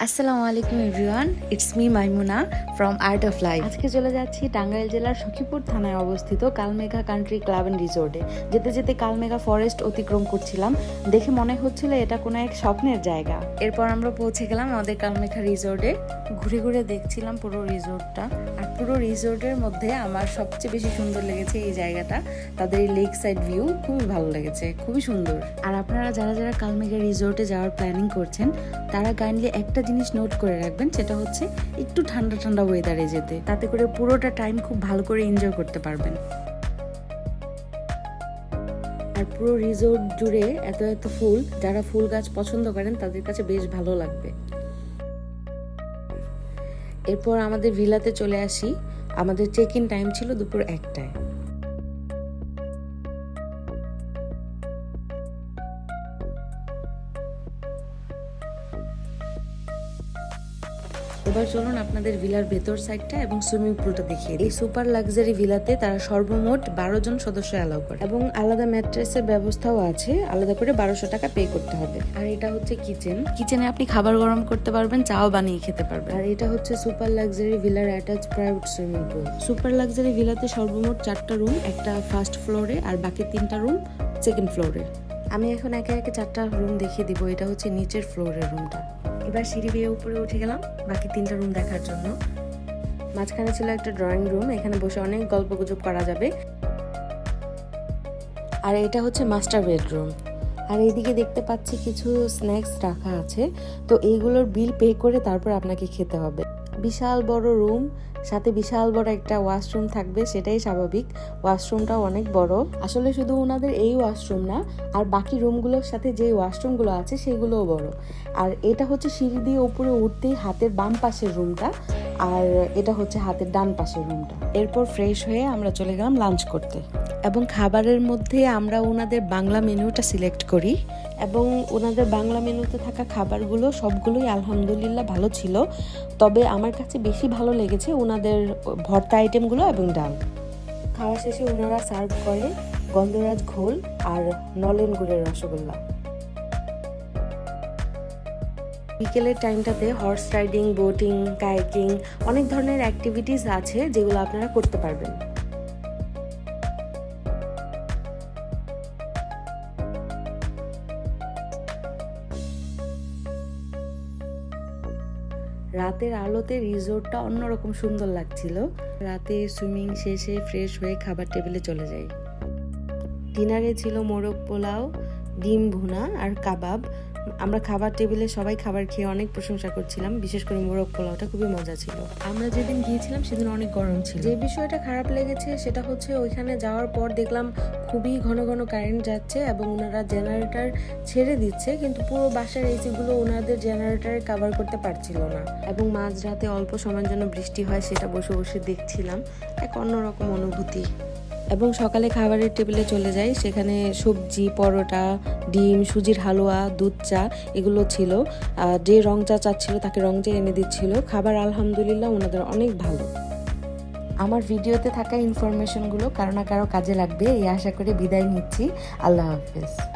আসসালামু আলাইকুম everyone it's me Maimuna from Art of Life আজকে চলে যাচ্ছি টাঙ্গাইল জেলার সখীপুর থানায় অবস্থিত কালমেঘা কান্ট্রি ক্লাব অ্যান্ড রিসোর্টে যেতে যেতে কালমেঘা ফরেস্ট অতিক্রম করছিলাম। দেখে মনে হচ্ছিল এটা কোনো এক স্বপ্নের জায়গা। এরপর আমরা পৌঁছে গেলাম আমাদের কালমেঘা রিসোর্টে ঘুরে ঘুরে দেখছিলাম পুরো রিসোর্টটা আর পুরো রিসোর্টের মধ্যে আমার সবচেয়ে বেশি সুন্দর লেগেছে এই জায়গাটা। তাদের এই লেক সাইড ভিউ খুবই ভালো লেগেছে খুবই সুন্দর। আর আপনারা যারা যারা কালমেঘা রিসোর্টে যাওয়ার প্ল্যানিং করছেন তারা কাইন্ডলি একটা জিনিস নোট করে রাখবেন, সেটা হচ্ছে একটু ঠান্ডা ঠান্ডা ওয়েদারে যেতে। তাতে করে পুরোটা টাইম খুব ভালো করে এনজয় করতে পারবেন। আর পুরো রিসোর্ট জুড়ে এত এত ফুল, যারা ফুল গাছ পছন্দ করেন, তাদের কাছে বেশ ভালো লাগবে। এরপর আমাদের ভিলাতে চলে আসি। আমাদের চেক ইন টাইম ছিল দুপুর একটায়। এবার চলুন আপনাদের ভিলার ভেতর সাইডটা এবং সুইমিং পুলটা দেখিয়ে। এই সুপার লাক্সারি ভিলাতে তারা সর্বমোট বারো জন সদস্য অ্যালাউ করে। এবং আলাদা ম্যাট্রেসের ব্যবস্থাও আছে, আলাদা করে বারোশো টাকা পে করতে হবে। আর এটা হচ্ছে কিচেন কিচেনে আপনি খাবার গরম করতে পারবেন, চাও বানিয়ে খেতে পারবেন। আর এটা হচ্ছে super luxury ভিলার attach private swimming pool super luxury ভিলাতে সর্বমোট চারটা রুম একটা ফার্স্ট ফ্লোরে আর বাকি তিনটা রুম সেকেন্ড ফ্লোরে আমি এখন একে একে চারটা রুম দেখিয়ে দিব, এটা হচ্ছে নিচের ফ্লোরের রুমটা এবার সিঁড়ি বেয়ে উপরে উঠে গেলাম, বাকি তিনটা রুম দেখার জন্য। মাঝখানে ছিল একটা ড্রয়িং রুম এখানে বসে অনেক গল্প গুজব করা যাবে। আর এটা হচ্ছে মাস্টার বেডরুম আর এইদিকে দেখতে পাচ্ছি কিছু স্ন্যাক্স রাখা আছে। তো এইগুলোর বিল পে করে তারপর আপনাকে খেতে হবে। বিশাল বড় রুম, সাথে বিশাল বড় একটা ওয়াশরুম থাকবে, সেটাই স্বাভাবিক। ওয়াশরুমটাও অনেক বড়। আসলে শুধু ওনাদের এই ওয়াশরুম না, আর বাকি রুমগুলোর সাথে যে ওয়াশরুমগুলো আছে, সেগুলোও বড়। আর এটা হচ্ছে সিঁড়ি দিয়ে উপরে উঠতেই হাতের বাম পাশের রুমটা। আর এটা হচ্ছে হাতের ডান পাশের রুমটা এরপর ফ্রেশ হয়ে আমরা চলে গেলাম লাঞ্চ করতে। এবং খাবারের মধ্যে আমরা ওনাদের বাংলা মেনুটা সিলেক্ট করি। এবং ওনাদের বাংলা মেনুতে থাকা খাবারগুলো সবগুলোই আলহামদুলিল্লাহ ভালো ছিল। তবে আমার কাছে বেশি ভালো লেগেছে ওনাদের ভর্তা আইটেমগুলো এবং ডাল। খাওয়া শেষে ওনারা সার্ভ করে গন্ধরাজ ঘোল আর নলেন গুড়ের রসগোল্লা। বিকেলের টাইমটাতে হর্স রাইডিং বোটিং কায়াকিং অনেক ধরনের অ্যাক্টিভিটিস আছে যেগুলো আপনারা করতে পারবেন। রাতের আলোতে রিসোর্টটা অন্যরকম সুন্দর লাগছিল। রাতে সুইমিং শেষে ফ্রেশ হয়ে খাবার টেবিলে চলে যাই। ডিনারে ছিল মোরগ পোলাও, ডিম ভুনা আর কাবাব। আমরা খাবার টেবিলে সবাই খাবার খেয়ে অনেক প্রশংসা করছিলাম বিশেষ করে মোরগ পোলাওটা খুবই মজা ছিল। আমরা যেদিন গিয়েছিলাম সেদিন অনেক গরম ছিল। যে বিষয়টা খারাপ লেগেছে সেটা হচ্ছে ওইখানে যাওয়ার পর দেখলাম খুবই ঘন ঘন কারেন্ট যাচ্ছে এবং ওনারা জেনারেটর ছেড়ে দিচ্ছে কিন্তু পুরো বাসার এসিগুলো ওনাদের জেনারেটরে কভার করতে পারছিল না। এবং মাঝরাতে অল্প সময়ের জন্য বৃষ্টি হয় সেটা বসে বসে দেখছিলাম এক অন্যরকম অনুভূতি। এবং সকালে খাবারের টেবিলে চলে যাই। সেখানে সবজি, পরোটা, ডিম, সুজির হালুয়া, দুধ চা এগুলো ছিল। যে রং চা চাচ্ছিল তাকে রং চা এনে দিচ্ছিল। খাবার আলহামদুলিল্লাহ ওনাদের অনেক ভালো। আমার ভিডিওতে থাকা ইনফরমেশনগুলো কারও না কারও কাজে লাগবে, এই আশা করে বিদায় নিচ্ছি। আল্লাহ হাফিজ।